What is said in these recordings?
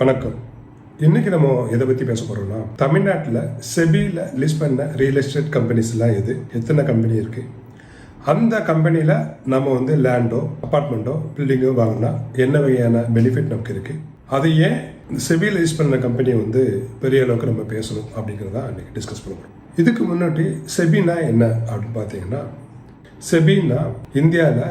வணக்கம். இன்னைக்கு நம்ம எதை பற்றி பேச போகிறோம்னா தமிழ்நாட்டில் செபியில் லிஸ்ட் பண்ண ரியல் எஸ்டேட் கம்பெனிஸ்லாம் எது? எத்தனை கம்பெனி இருக்குது அந்த கம்பெனியில் நம்ம வந்து லேண்டோ அப்பார்ட்மெண்ட்டோ பில்டிங்கோ வாங்கினா என்ன வகையான பெனிஃபிட் நமக்கு இருக்குது அது ஏன் செபியில் லிஸ்ட் பண்ண கம்பெனி வந்து பெரிய அளவுக்கு நம்ம பேசணும் அப்படிங்கிறத இன்னைக்கு டிஸ்கஸ் பண்ணுவோம் இதுக்கு முன்னாடி செபினா என்ன அப்படின்னு பார்த்தீங்கன்னா செபின்னா இந்தியாவில்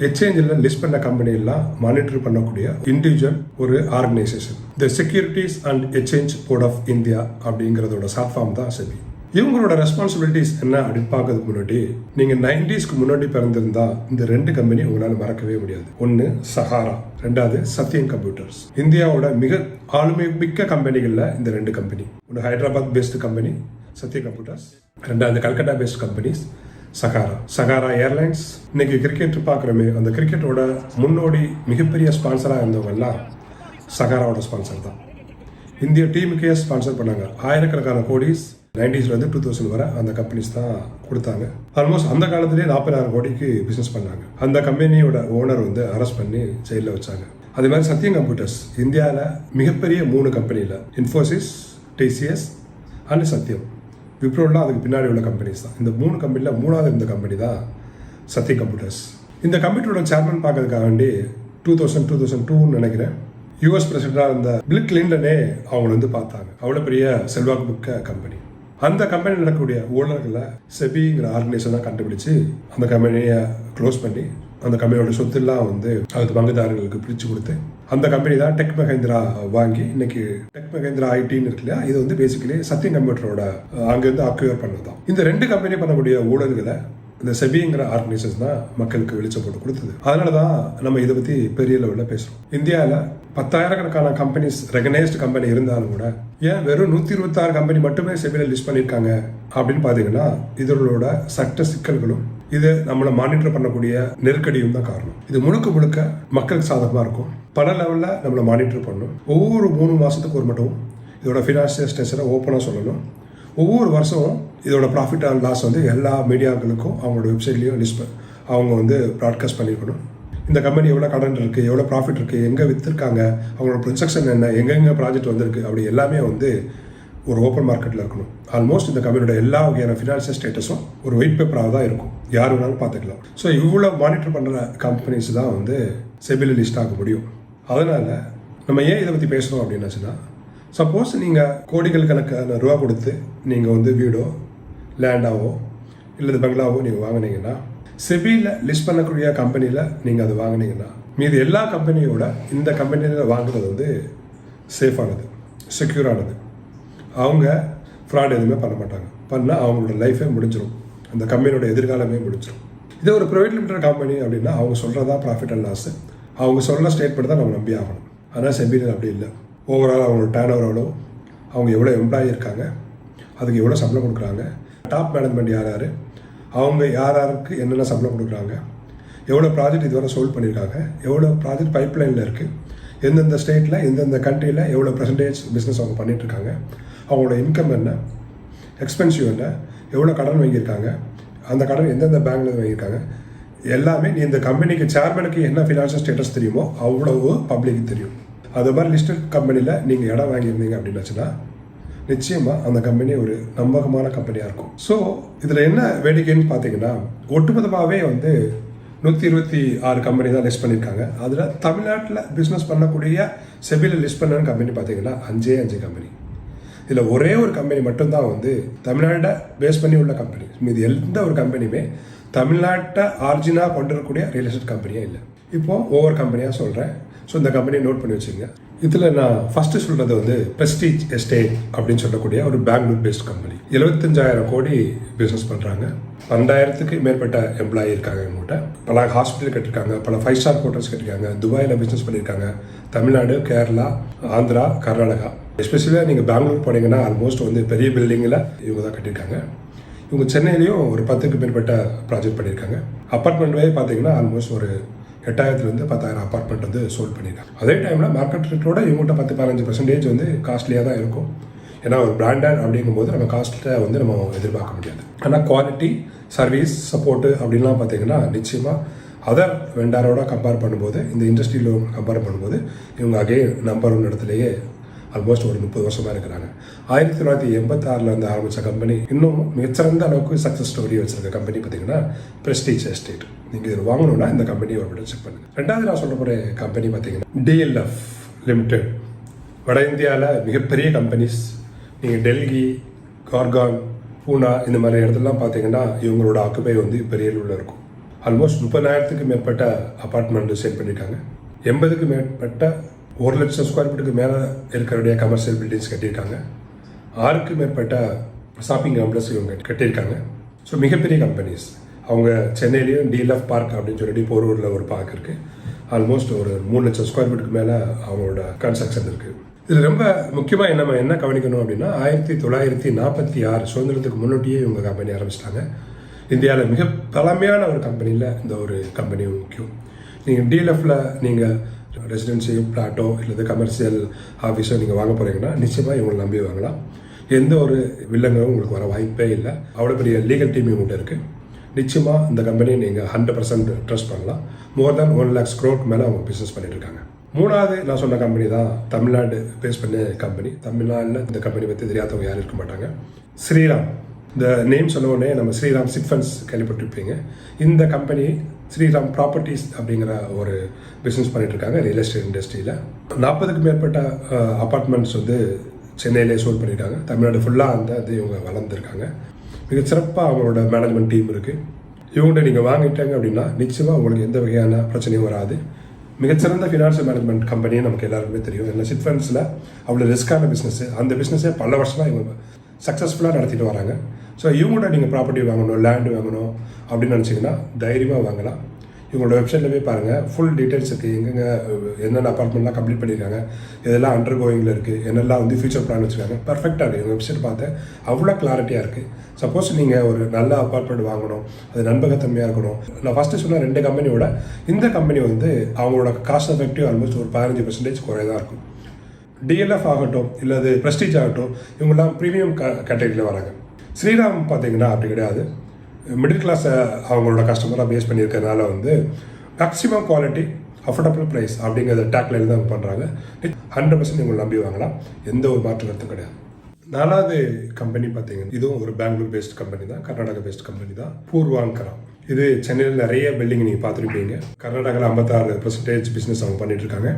எக்ஸ்சேஞ்சில் லிஸ்ட் பண்ண கம்பெனியெல்லாம் மானிட்டர் பண்ணக்கூடிய இண்டிவிஜுவல் ஒரு organisation the securities and exchange board of India அப்படிங்கிறதோட ஷார்ட் ஃபார்ம் தான் செபி இவங்களோட ரெஸ்பான்சிபிலிட்டிஸ் என்ன அப்படின்னு பார்க்கறதுக்கு முன்னாடி நீங்கள் நைன்டிஸ்க்கு முன்னாடி பிறந்திருந்தா இந்த ரெண்டு கம்பெனி உங்களால் மறக்கவே முடியாது. ஒன்று சஹாரா ரெண்டாவது சத்யன் கம்ப்யூட்டர்ஸ் இந்தியாவோட மிக ஆளுமை மிக்க கம்பெனிகளில் இந்த ரெண்டு கம்பெனி ஒன்று Hyderabad based company Satyam computers ரெண்டாவது Calcutta based companies Sahara. Sahara airlines இன்னைக்கு கிரிக்கெட் பார்க்குறோமே. அந்த கிரிக்கெட்டோட முன்னோடி மிகப்பெரிய ஸ்பான்சராக இருந்தவங்கெல்லாம் சகாராவோட ஸ்பான்சர் தான். இந்திய டீமுக்கே ஸ்பான்சர் பண்ணாங்க. ஆயிரக்கணக்கான கோடிஸ். நைன்டிஸ்லேருந்து டூ தௌசண்ட் வரை அந்த கம்பெனிஸ் தான் கொடுத்தாங்க. ஆல்மோஸ்ட் அந்த காலத்திலேயே நாற்பதாயிரம் கோடிக்கு பிஸ்னஸ் பண்ணாங்க. அந்த கம்பெனியோட ஓனர் வந்து அரெஸ்ட் பண்ணி ஜெயிலில் வச்சாங்க. அதே மாதிரி சத்யம் கம்ப்யூட்டர்ஸ் இந்தியாவில் மிகப்பெரிய மூணு கம்பெனியில் இன்ஃபோசிஸ் டிசிஎஸ் அண்ட் சத்யம் விப்ரோலாம் அதுக்கு பின்னாடி உள்ள கம்பெனிஸ் தான். இந்த மூணு கம்பெனியில் மூணாவது இருந்த கம்பெனி தான் சத்ய கம்ப்யூட்டர்ஸ் இந்த கம்ப்யூட்டரோட சேர்மன் பார்க்கறதுக்காக வேண்டி டூ தௌசண்ட் டூ தௌசண்ட் டூன்னு நினைக்கிறேன். யூஎஸ் பிரசிடண்டாக இருந்த பில் கிளின்டனே அவங்கள வந்து பார்த்தாங்க. அவ்வளோ பெரிய செல்வாக்கு மிக்க கம்பெனி அந்த கம்பெனியில் நடக்கக்கூடிய ஊழல்களை செபிங்கிற ஆர்கனைசேஷன் தான் கண்டுபிடிச்சு அந்த கம்பெனியை க்ளோஸ் பண்ணி அந்த கம்பெனியோட சொத்துலாம் வந்து அது பங்குதாரர்களுக்கு பிரித்து கொடுத்து அந்த கம்பெனி தான் டெக் மஹேந்திரா வாங்கி இன்னைக்கு டெக் மஹேந்திரா ஐடின்னு இருக்கு இல்லையா? இது வந்து பேசிக்கலி சத்யம் கம்ப்யூட்டரோட அங்கேருந்து அக்யூர் பண்ணது தான் இந்த ரெண்டு கம்பெனி பண்ணக்கூடிய ஊழல்களை இந்த செபிங்கிற ஆர்கனைசேஷன் தான் மக்களுக்கு வெளிச்சம் போட்டு கொடுத்தது. அதனால தான் நம்ம இதை பற்றி பெரிய லெவலில் பேசுகிறோம் இந்தியாவில் பத்தாயிரக்கணக்கான கம்பெனிஸ் ரெகனைஸ்டு கம்பெனி இருந்தாலும் கூட ஏன் வெறும் நூற்றி இருபத்தாறு கம்பெனி மட்டுமே செபியில் லிஸ்ட் பண்ணியிருக்காங்க அப்படின்னு பார்த்தீங்கன்னா இதோட சட்ட சிக்கல்களும் இது நம்மளை மானிட்டர் பண்ணக்கூடிய நெருக்கடியும் தான் காரணம். இது முழுக்க முழுக்க மக்களுக்கு சாதகமாக இருக்கும். பல லெவலில் நம்மளை மானிட்டர் பண்ணணும் ஒவ்வொரு மூணு மாதத்துக்கு ஒரு மட்டும் இதோட ஃபினான்ஷியல் ஸ்டேஷனை ஓப்பனாக சொல்லணும். ஒவ்வொரு வருஷமும் இதோட ப்ராஃபிட் அண்ட் லாஸ் வந்து எல்லா மீடியாக்களுக்கும் அவங்களோட வெப்சைட்லேயும் லிஸ்ட் அவங்க வந்து ப்ராட்காஸ்ட் பண்ணியிருக்கணும் இந்த கம்பெனி எவ்வளோ கடன் இருக்குது எவ்வளோ ப்ராஃபிட் இருக்குது எங்கே விற்றுருக்காங்க அவங்களோட ப்ரொஜெக்ஷன் என்ன எங்கெங்கே ப்ராஜெக்ட் வந்திருக்கு அப்படி எல்லாமே வந்து ஒரு ஓப்பன் மார்க்கெட்டில் இருக்கணும். ஆல்மோஸ்ட் இந்த கம்பெனியோட எல்லா வகையான ஃபினான்ஷியல் ஸ்டேட்டஸும் ஒரு ஒயிட் பேப்பராக தான் இருக்கும். யார் வேணாலும் பார்த்துக்கலாம். ஸோ இவ்வளோ மானிட்டர் பண்ணுற கம்பெனிஸ் தான் வந்து செபில் லிஸ்ட் ஆக முடியும். அதனால் நம்ம ஏன் இதை பற்றி பேசுகிறோம் அப்படின்னாச்சுன்னா சப்போஸ் நீங்கள் கோடிகள் கணக்கான ரூபா கொடுத்து நீங்கள் வந்து வீடோ லேண்டாவோ இல்லது பங்களாவோ நீங்கள் வாங்கினீங்கன்னா செபியில் லிஸ்ட் பண்ணக்கூடிய கம்பெனியில் நீங்கள் அது வாங்கினீங்கன்னா மீது எல்லா கம்பெனியோட இந்த கம்பெனியில் வாங்குறது வந்து சேஃபானது செக்யூரானது அவங்க ஃப்ராட் எதுவுமே பண்ண மாட்டாங்க. பண்ணால் அவங்களோட லைஃபே முடிஞ்சிடும் அந்த கம்பெனியோட எதிர்காலமே முடிஞ்சிடும் இதே ஒரு ப்ரைவேட் லிமிடெட் கம்பெனி அப்படின்னா அவங்க சொல்கிறதா ப்ராஃபிட் அண்ட் லாஸு அவங்க சொல்கிற ஸ்டேட்மெண்ட் தான் நம்ம நம்பி ஆகணும். ஆனால் செபியில் அப்படி இல்லை. ஓவரால் அவங்களோட டேர்ன் ஓவர் எவ்வளோ அவங்க எவ்வளோ எம்ப்ளாயி இருக்காங்க அதுக்கு எவ்வளோ சம்பளம் கொடுக்குறாங்க டாப் மேனேஜ்மெண்ட் யார் யார் அவங்க யார் யாருக்கு என்னென்ன சம்பளம் கொடுக்குறாங்க எவ்வளோ ப்ராஜெக்ட் இதுவரை சோல்வ் பண்ணியிருக்காங்க எவ்வளோ ப்ராஜெக்ட் பைப்லைனில் இருக்குது எந்தெந்த ஸ்டேட்டில் எந்தெந்த கண்ட்ரியில் எவ்வளோ பர்சன்டேஜ் பிஸ்னஸ் அவங்க பண்ணிகிட்ருக்காங்க அவங்களோட இன்கம் என்ன? எக்ஸ்பென்சிவ் என்ன? எவ்வளோ கடன் வாங்கியிருக்காங்க? அந்த கடன் எந்தெந்த பேங்க்ல வாங்கியிருக்காங்க? எல்லாமே நீ இந்த கம்பெனிக்கு சேர்மனுக்கு என்ன ஃபினான்ஷியல் ஸ்டேட்டஸ் தெரியுமோ அவ்வளவு பப்ளிக்கு தெரியும். அது மாதிரி லிஸ்டட் கம்பெனியில் நீங்கள் இடம் வாங்கியிருந்தீங்க அப்படின்னாச்சுன்னா நிச்சயமாக அந்த கம்பெனி ஒரு நம்பகமான கம்பெனியாக இருக்கும். ஸோ இதில் என்ன வேடிக்கைன்னு பார்த்தீங்கன்னா ஒட்டுமொத்தமாகவே வந்து நூற்றி இருபத்தி ஆறு கம்பெனி தான் லிஸ்ட் பண்ணியிருக்காங்க. அதில் தமிழ்நாட்டில் பிஸ்னஸ் பண்ணக்கூடிய செபியில் லிஸ்ட் பண்ண கம்பெனி பார்த்தீங்கன்னா அஞ்சே அஞ்சு கம்பெனி இதில் ஒரே ஒரு கம்பெனி மட்டும்தான் வந்து தமிழ்நாட்டை பேஸ் பண்ணி உள்ள கம்பெனி மீது எந்த ஒரு கம்பெனியுமே தமிழ்நாட்டை ஆர்ஜினாக கொண்டு வரக்கூடிய ரியல் எஸ்டேட் கம்பெனியே இல்லை. இப்போது ஒவ்வொரு கம்பெனியாக சொல்கிறேன் ஸோ இந்த கம்பெனியை நோட் பண்ணி வச்சுங்க. இதில் நான் ஃபஸ்ட்டு சொல்கிறது வந்து பிரஸ்டீஜ் எஸ்டேட் அப்படின்னு சொல்லக்கூடிய ஒரு பெங்களூர் பேஸ்ட் கம்பெனி எழுபத்தஞ்சாயிரம் கோடி பிஸ்னஸ் பண்ணுறாங்க பன்னெண்டாயிரத்துக்கு மேற்பட்ட எம்ப்ளாயி இருக்காங்க எங்கள்கிட்ட பல ஹாஸ்பிட்டல் கட்டிருக்காங்க. பல ஃபைவ் ஸ்டார் ஹோட்டல்ஸ் கட்டிருக்காங்க. துபாயில் பிஸ்னஸ் பண்ணியிருக்காங்க. தமிழ்நாடு கேரளா ஆந்திரா கர்நாடகா. எஸ்பெஷலியாக நீங்கள் பெங்களூர் போனீங்கன்னா ஆல்மோஸ்ட் வந்து பெரிய பில்டிங்கில் இவங்க தான் கட்டியிருக்காங்க. இவங்க சென்னையிலையும் ஒரு பத்துக்கு மேற்பட்ட ப்ராஜெக்ட் பண்ணியிருக்காங்க. அப்பார்ட்மெண்ட்வே பார்த்தீங்கன்னா ஆல்மோஸ்ட் ஒரு எட்டாயிரத்துலேருந்து பத்தாயிரம் அப்பார்ட்மெண்ட் வந்து சோல்ட் பண்ணியிருக்காங்க. அதே டைமில் மார்க்கெட் ரேட்டோட இவங்கள்ட்ட பத்து பதினஞ்சு பர்சன்டேஜ் வந்து காஸ்ட்லியாக தான் இருக்கும். ஏன்னா ஒரு பிராண்டட் அப்படிங்கும்போது நம்ம காஸ்ட்டை வந்து நம்ம எதிர்பார்க்க முடியாது. ஆனால் குவாலிட்டி சர்வீஸ் சப்போர்ட்டு அப்படின்லாம் பார்த்தீங்கன்னா நிச்சயமாக அதர் வெண்டாரோட கம்பேர் பண்ணும்போது இந்த இண்டஸ்ட்ரியில் கம்பேர் பண்ணும்போது இவங்க அகே நம்பர் ஒன் இடத்துலையே ஆல்மோஸ்ட் ஒரு முப்பது வருஷமாக இருக்கிறாங்க. ஆயிரத்தி தொள்ளாயிரத்தி எண்பத்தாறில் வந்து ஆரம்பித்த கம்பெனி இன்னும் மிகச்சிறந்த அளவுக்கு சக்ஸஸ் ஸ்டோரி வச்சுருக்க கம்பெனி பார்த்தீங்கன்னா பிரஸ்டீஜ் எஸ்டேட் நீங்கள் இது வாங்கணும்னா இந்த கம்பெனி ஒரு விட செக் பண்ணுங்கள் ரெண்டாவது நான் சொல்ல போகிற கம்பெனி பார்த்தீங்கன்னா டிஎல்எஃப் லிமிடெட் வட இந்தியாவில் மிகப்பெரிய கம்பெனிஸ் நீங்கள் டெல்லி கார்கான் பூனா இந்த மாதிரி இடத்துலலாம் பார்த்தீங்கன்னா இவங்களோட ஆக்குபை வந்து பெரிய அளவில் இருக்கும். ஆல்மோஸ்ட் முப்பதாயிரத்துக்கு மேற்பட்ட அப்பார்ட்மெண்ட் சேல் பண்ணியிருக்காங்க எண்பதுக்கு மேற்பட்ட ஒரு லட்சம் ஸ்கொயர் ஃபீட்டுக்கு மேலே இருக்கிறவுடைய கமர்ஷியல் பில்டிங்ஸ் கட்டியிருக்காங்க. ஆறுக்கு மேற்பட்ட ஷாப்பிங் காம்ப்ளெக்ஸ் இவங்க கட்டியிருக்காங்க. ஸோ மிகப்பெரிய கம்பெனிஸ் அவங்க சென்னையிலையும் டிஎல்எஃப் பார்க் அப்படின்னு சொல்லிட்டு போரூரில் ஒரு பார்க் இருக்குது ஆல்மோஸ்ட் ஒரு மூணு லட்சம் ஸ்கொயர் ஃபீட்டுக்கு மேலே அவங்களோட கன்ஸ்ட்ரக்ஷன் இருக்குது இது ரொம்ப முக்கியமாக நம்ம என்ன கவனிக்கணும் அப்படின்னா ஆயிரத்தி தொள்ளாயிரத்தி நாற்பத்தி ஆறு சுதந்திரத்துக்கு முன்னாடியே இவங்க கம்பெனி ஆரம்பிச்சிட்டாங்க. இந்தியாவில் மிக பழமையான ஒரு கம்பெனியில் இந்த ஒரு கம்பெனியும் முக்கியம். நீங்கள் டிஎல்எஃப்பில் நீங்கள் ரெசிடென்சி பிளாட்டோ இல்லை கமர்ஷியல் ஆஃபீஸோ நீங்கள் வாங்க போகிறீங்கன்னா நிச்சயமாக இவங்களை நம்பி வாங்கலாம். எந்த ஒரு வில்லங்களும் உங்களுக்கு வர வாய்ப்பே இல்லை. அவ்வளோ பெரிய லீகல் டீம் இவங்கள்ட்ட இருக்குது நிச்சயமாக இந்த கம்பெனியை நீங்கள் ஹண்ட்ரட் பர்சன்ட் ட்ரஸ்ட் பண்ணலாம். More than one lakhs crore மேலே அவங்க பிஸ்னஸ் பண்ணிட்டு இருக்காங்க. மூணாவது நான் சொன்ன கம்பெனி தான் தமிழ்நாடு பேஸ் பண்ண கம்பெனி. தமிழ்நாட்டில் இந்த கம்பெனி பற்றி தெரியாதவங்க யாரும் இருக்க மாட்டாங்க. ஸ்ரீராம். இந்த நேம் சொன்ன உடனே நம்ம ஸ்ரீராம் சிட் கேள்விப்பட்டிருப்பீங்க. இந்த கம்பெனி ஸ்ரீராம் ப்ராப்பர்ட்டிஸ் அப்படிங்கிற ஒரு பிஸ்னஸ் பண்ணிட்டு இருக்காங்க ரியல் எஸ்டேட் இண்டஸ்ட்ரியில் நாற்பதுக்கு மேற்பட்ட அப்பார்ட்மெண்ட்ஸ் வந்து சென்னையிலே சோல் பண்ணியிருக்காங்க தமிழ்நாடு ஃபுல்லாக அந்த இது இவங்க வளர்ந்துருக்காங்க. மிக சிறப்பாக அவங்களோட மேனேஜ்மெண்ட் டீம் இருக்குது இவங்கள்ட்ட நீங்கள் வாங்கிட்டாங்க அப்படின்னா நிச்சயமாக உங்களுக்கு எந்த வகையான பிரச்சனையும் வராது. மிகச்சிறந்த ஃபினான்ஷியல் மேனேஜ்மெண்ட் கம்பெனியே நமக்கு எல்லாருக்குமே தெரியும். இல்லை சிட் ஃபண்ட்ஸில் அவ்வளோ ரிஸ்க்கான பிஸ்னஸ் அந்த பிஸ்னஸே பல வருஷமாக இவங்க சக்ஸஸ்ஃபுல்லாக நடத்திட்டு வராங்க. ஸோ இவங்கள்ட்ட நீங்கள் ப்ராப்பர்ட்டி வாங்கணும் லேண்டு வாங்கணும் அப்படின்னு நினச்சிங்கன்னா தைரியமாக வாங்கலாம். இவங்களோட வெப்சைட்டில் போய் பாருங்கள் ஃபுல் டீட்டெயில்ஸ் இருக்குது எங்கெங்க என்னென்ன அப்பார்ட்மெண்ட்லாம் கம்ப்ளீட் பண்ணியிருக்காங்க இதெல்லாம் அண்டர் கோயிங்கில் இருக்குது என்னெல்லாம் வந்து ஃபியூச்சர் பிளான் வச்சுருக்காங்க. பர்ஃபெக்டாக இருக்குது வெப்சைட் பார்த்தேன் அவ்வளோ கிளாரிட்டியாக இருக்குது சப்போஸ் நீங்கள் ஒரு நல்ல அப்பார்ட்மெண்ட் வாங்கணும். அது நண்பகத்தன்மையாக இருக்கணும். நான் ஃபஸ்ட்டு சொன்ன ரெண்டு கம்பெனியோட இந்த கம்பெனி வந்து அவங்களோட காஸ்ட் எஃபெக்டிவ் ஆல்மோஸ்ட் ஒரு பதினஞ்சு பர்சன்டேஜ் குறையதாக இருக்கும். டிஎல்எஃப் ஆகட்டும் இல்லை அது ப்ரெஸ்டீஜ் ஆகட்டும் இவங்கெல்லாம் ப்ரீமியம் க கேட்டகரியில் வராங்க. ஸ்ரீராம் பார்த்தீங்கன்னா அப்படி கிடையாது. மிடில் கிளாஸை அவங்களோட கஸ்டமராக பேஸ் பண்ணியிருக்கிறதுனால வந்து மேக்ஸிமம் குவாலிட்டி அஃபோர்டபுள் ப்ரைஸ் அப்படிங்கிற டேக்லைன் தான் பண்ணுறாங்க ஹண்ட்ரட் பர்சன்ட் இவங்களை நம்பி வாங்கலாம். எந்த ஒரு மாற்று கருத்தும் கிடையாது. நாலாவது கம்பெனி பார்த்தீங்கன்னா இதுவும் ஒரு பெங்களூர் பேஸ்ட் கம்பெனி தான். கர்நாடகா பேஸ்ட் கம்பெனி தான். பூர்வாங்கரா இது சென்னையில் நிறைய பில்டிங் நீங்கள் பார்த்துருப்பீங்க. கர்நாடகாவில் ஐம்பத்தாறு பர்சன்டேஜ் பிஸ்னஸ் அவங்க பண்ணிட்டுருக்காங்க.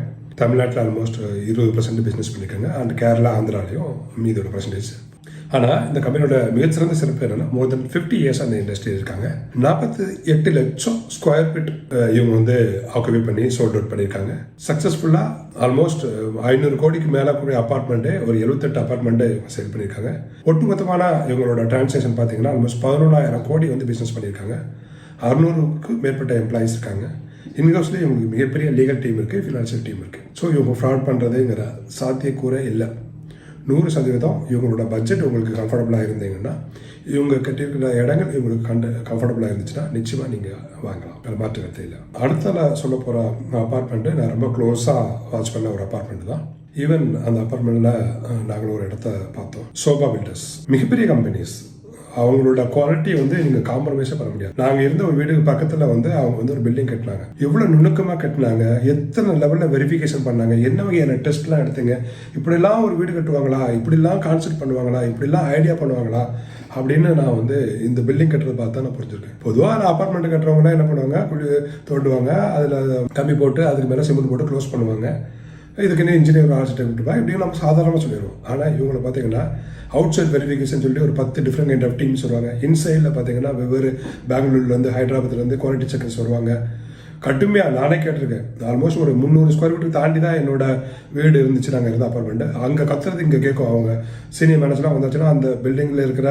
தமிழ்நாட்டில் ஆல்மோஸ்ட் இருபது பர்சன்ட் பிஸ்னஸ் பண்ணியிருக்காங்க அண்ட் கேரளா ஆந்திராலையும் மீதோட பர்சன்டேஜ் ஆனால் இந்த கம்பெனியோட மிகச்சிறந்த சிறப்பு என்னன்னா மோர் தென் ஃபிஃப்டி இயர்ஸ் அந்த இண்டஸ்ட்ரி இருக்காங்க. நாற்பத்தி எட்டு லட்சம் ஸ்கொயர் ஃபீட் இவங்க வந்து ஆக்குபை பண்ணி சோல்ட் அவுட் பண்ணியிருக்காங்க. சக்ஸஸ்ஃபுல்லாக ஆல்மோஸ்ட் ஐநூறு கோடிக்கு மேலே கூடிய அப்பார்ட்மெண்ட்டு ஒரு எழுபத்தெட்டு அப்பார்ட்மெண்ட்டு சேல் பண்ணியிருக்காங்க. ஒட்டுமொத்தமான இவங்களோட டிரான்சாக்ஷன் பார்த்தீங்கன்னா ஆல்மோஸ்ட் பதினொன்றாயிரம் கோடி வந்து பிஸ்னஸ் பண்ணியிருக்காங்க. அறுநூறுக்கு மேற்பட்ட எம்ப்ளாயிஸ் இருக்காங்க. இன்ஹவுஸ்லேயே இவங்களுக்கு மிகப்பெரிய லீகல் டீம் இருக்குது ஃபினான்ஷியல் டீம் இருக்குது ஸோ இவங்க ஃப்ராட் பண்ணுறதுங்கிற சாத்தியக்கூறே இல்லை. நூறு சதவீதம் இவங்களோட பட்ஜெட் உங்களுக்கு கம்ஃபர்டபுளாக இருந்தீங்கன்னா இவங்க கட்டியிருக்கிற இடங்கள் இவங்களுக்கு கண்டு கம்ஃபர்டபுளாக இருந்துச்சுன்னா நிச்சயமாக நீங்கள் வாங்கலாம். வேறு மாற்று கருத்து இல்லை. அடுத்த நான் சொல்ல போகிற அப்பார்ட்மெண்ட்டு நான் ரொம்ப க்ளோஸாக வாட்ச் பண்ண ஒரு அப்பார்ட்மெண்ட் தான். ஈவன் அந்த அப்பார்ட்மெண்ட்டில் நாங்கள் ஒரு இடத்த பார்த்தோம். சோபா பில்டர்ஸ் மிகப்பெரிய கம்பெனிஸ் அவங்களோட குவாலிட்டி வந்து நீங்கள் காம்ப்ரமைஸே பண்ண முடியாது. நாங்கள் இருந்த ஒரு வீடுக்கு பக்கத்தில் வந்து அவங்க வந்து ஒரு பில்டிங் கட்டினாங்க. எவ்வளோ நுணுக்கமாக கட்டினாங்க எத்தனை லெவலில் வெரிஃபிகேஷன் பண்ணாங்க என்ன வகையான டெஸ்ட்லாம் எடுத்தீங்க இப்படிலாம் ஒரு வீடு கட்டுவாங்களா இப்படிலாம் கான்செப்ட் பண்ணுவாங்களா இப்படிலாம் ஐடியா பண்ணுவாங்களா அப்படின்னு நான் வந்து இந்த பில்டிங் கட்டுறத பார்த்தா நான் புரிஞ்சிருக்கேன் பொதுவாக நான் அப்பார்ட்மெண்ட் கட்டுறவங்கன்னா என்ன பண்ணுவாங்க தோண்டுவாங்க அதில் கம்பி போட்டு அதுக்கு மேலே சிமெண்ட் போட்டு க்ளோஸ் பண்ணுவாங்க. இதுக்கு என்ன இன்ஜினியர் ஆர்கிடெக்ட் விட்டுப்பா இப்படியும் நம்ம சாதாரணமாக சொல்லிடுவோம். ஆனால் இவங்களை பார்த்தீங்கன்னா அவுட் சைட் வெரிஃபிகேஷன் சொல்லிட்டு ஒரு பத்து டிஃப்ரெண்ட் கைண்ட் ஆஃப் டீம்ஸ் வருவாங்க. இன்சைடில் பார்த்தீங்கன்னா வெவ்வேறு பெங்களூர்லேருந்து ஹைதராபாத்லேருந்து குவாலிட்டி செக்கர்ஸ் வருவாங்க. கட்டுமையாக நானே கேட்டிருக்கேன். ஆல்மோஸ்ட் ஒரு முந்நூறு ஸ்கொயர் ஃபீட்டு தாண்டி தான் என்னோட வீடு இருந்துச்சு. நாங்கள் இருந்த அப்பார்ட்மெண்ட்டு அங்கே கத்துறது இங்கே கேட்கும் அவங்க. சீனியர் மேனேஜர்லாம் வந்தாச்சுன்னா அந்த பில்டிங்கில் இருக்கிற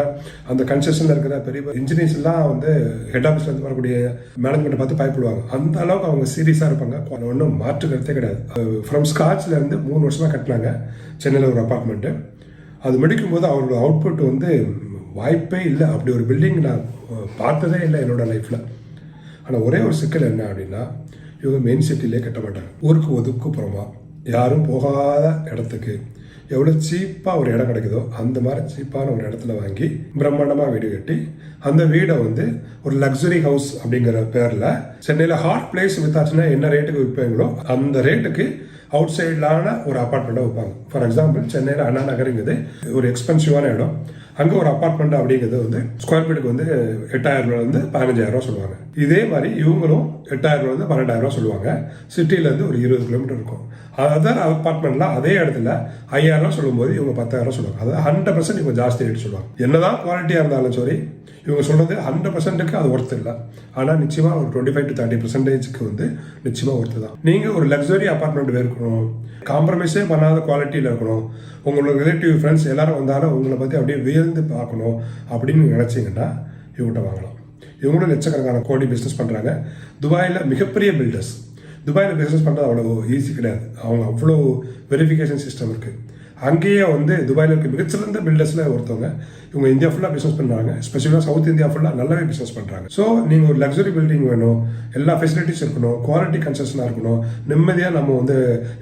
அந்த கன்ஸ்ட்ரக்ஷனில் இருக்கிற பெரிய இன்ஜினியர்ஸ்லாம் வந்து ஹெட் ஆஃபீஸ்லேருந்து வரக்கூடிய மேனேஜ்மெண்ட்டை பார்த்து பயப்படுவாங்க. அந்த அளவுக்கு அவங்க சீரியஸாக இருப்பாங்க. ஒன்றும் மாற்று கருத்தே கிடையாது. ஃப்ரம் ஸ்காட்ச்லேருந்து மூணு வருஷமாக கட்டினாங்க. சென்னையில் ஒரு அப்பார்ட்மெண்ட்டு அது முடிக்கும் போது அவரோட அவுட்புட் வந்து வாய்ப்பே இல்லை. அப்படி ஒரு பில்டிங் நான் பார்த்ததே இல்லை என்னோடய லைஃப்பில் ஆனால் ஒரே ஒரு சிக்கல் என்ன அப்படின்னா இவங்க மெயின் சிட்டிலே கட்ட மாட்டாங்க. ஊருக்கு ஒதுக்குப்புறமா யாரும் போகாத இடத்துக்கு எவ்வளோ சீப்பாக ஒரு இடம் கிடைக்குதோ அந்த மாதிரி சீப்பான ஒரு இடத்துல வாங்கி பிரம்மாண்டமாக வீடு கட்டி அந்த வீடை வந்து ஒரு லக்ஸரி ஹவுஸ் அப்படிங்கிற பேரில் சென்னையில் ஹாட் பிளேஸ் வித்தாச்சுன்னா என்ன ரேட்டுக்கு விற்பாங்களோ அந்த ரேட்டுக்கு அவுட் சைட்லான ஒரு அப்பார்ட்மெண்ட்டாக வைப்பாங்க. ஃபார் எக்ஸாம்பிள் சென்னையில் அண்ணா நகருங்கிறது ஒரு எக்ஸ்பென்சிவான இடம். அங்கே ஒரு அப்பார்ட்மெண்ட் அப்படிங்கிறது வந்து ஸ்கொயர் ஃபீட்டுக்கு வந்து எட்டாயிரம் ரூபாய் பதினஞ்சாயிரம் ரூபா சொல்லுவாங்க. இதே மாதிரி இவங்களும் எட்டாயிரம் ரூபாய் வந்து பன்னெண்டாயிரம் ரூபா சொல்லுவாங்க. சிட்டியிலேருந்து ஒரு இருபது கிலோமீட்டர் இருக்கும். அதர் அப்பார்ட்மெண்ட்ல அதே இடத்துல ஐயாயிரம் ரூபா சொல்லும்போது இவங்க பத்தாயிரம் ரூபா சொல்லுவாங்க. அதாவது ஹண்ட்ரட் பர்சன்ட் இவங்க ஜாஸ்தி ரேட் சொல்லுவாங்க. என்னதான் குவாலிட்டியாக இருந்தாலும் சரி இவங்க சொல்கிறது ஹண்ட்ரட் பர்சன்ட்டுக்கு அது ஒர்த்து இல்லை. ஆனால் நிச்சயமாக ஒரு டுவெண்ட்டி ஃபைவ் டு தேர்ட்டி பர்சன்டேஜுக்கு வந்து நிச்சயமாக ஒர்த்து தான். நீங்கள் ஒரு லக்ஸரி அப்பார்ட்மெண்ட் இருக்கணும். காம்ப்ரமைஸே பண்ணாத குவாலிட்டியில் இருக்கணும். உங்களோட ரிலேட்டிவ் ஃப்ரெண்ட்ஸ் எல்லாரும் வந்தாலும் உங்களை பற்றி அப்படியே வியல் வியந்து பார்க்கணும் அப்படின்னு நினச்சிங்கன்னா இவங்ககிட்ட வாங்கலாம். இவங்களும் லட்சக்கணக்கான கோடி பிஸ்னஸ் பண்ணுறாங்க துபாயில் மிகப்பெரிய பில்டர்ஸ் துபாயில் பிஸ்னஸ் பண்ணுறது அவ்வளோ ஈஸி கிடையாது. அவங்க அவ்வளோ வெரிஃபிகேஷன் சிஸ்டம் இருக்குது அங்கேயே வந்து துபாயில் இருக்க மிகச்சிறந்த பில்டர்ஸில் ஒருத்தவங்க இவங்க இந்தியா ஃபுல்லாக பிஸ்னஸ் பண்ணுறாங்க ஸ்பெஷலாக சவுத் இந்தியா ஃபுல்லாக நல்லாவே பிஸ்னஸ் பண்ணுறாங்க ஸோ நீங்கள் ஒரு லக்ஸரி பில்டிங் வேணும் எல்லா ஃபெசிலிட்டிஸ் இருக்கணும் குவாலிட்டி கன்செஷனாக இருக்கணும் நிம்மதியாக நம்ம வந்து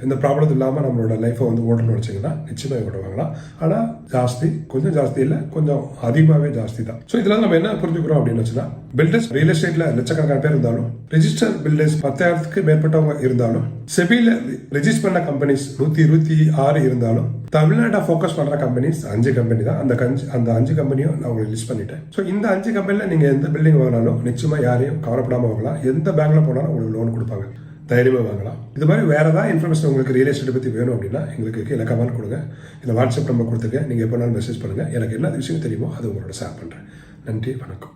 எந்த ப்ராப்ளம் இல்லாமல் நம்மளோட லைஃப்பை வந்து ஓட்டணும்னு வச்சிங்கன்னா நிச்சயமாக இவங்க வாங்கலாம் ஆனால் ஜாஸ்தி கொஞ்சம் ஜாஸ்தி இல்லை கொஞ்சம் அதிகமாகவே ஜாஸ்தி தான். ஸோ இதில் நம்ம என்ன புரிஞ்சுக்கிறோம் அப்படின்னு வச்சுன்னா பில்டர்ஸ் ரியல் எஸ்டேட்டில் லட்சக்கணக்கான பேர் இருந்தாலும் ரெஜிஸ்டர் பில்டர்ஸ் பத்தாயிரத்துக்கு மேற்பட்டவங்க இருந்தாலும் செபியில் ரெஜிஸ்டர் பண்ண கம்பெனிஸ் நூற்றி இருபத்தி ஆறு இருந்தாலும் தமிழ்நாட்டை ஃபோக்கஸ் பண்ணுற கம்பெனிஸ் அஞ்சு கம்பெனி தான். அந்த கஞ்சி அந்த அஞ்சு அஞ்சு கம்பெனியும் நான் உங்களுக்கு லிஸ்ட் பண்ணிட்டேன். ஸோ இந்த அஞ்சு கம்பெனியில் நீங்கள் எந்த பில்டிங் வாங்கினாலும் நிச்சயமாக யாரையும் கவலைப்படாமல் வாங்கலாம். எந்த பேங்க்கில் போனாலும் உங்களுக்கு லோன் கொடுப்பாங்க. தைரியமாக வாங்கலாம். இது மாதிரி வேறு ஏதாவது இன்ஃபர்மேஷன் உங்களுக்கு ரியல் எஸ்டேட் பற்றி வேணும் அப்படின்னா எங்களுக்கு கீழே கமெண்ட் கொடுங்க. இல்லை வாட்ஸ்அப் நம்பர் கொடுத்துருங்க நீங்கள் எப்போனாலும் மெசேஜ் பண்ணுங்கள் எனக்கு என்ன விஷயம் தெரியுமோ அது உங்களோட ஷேர் பண்ணுறேன் நன்றி வணக்கம்.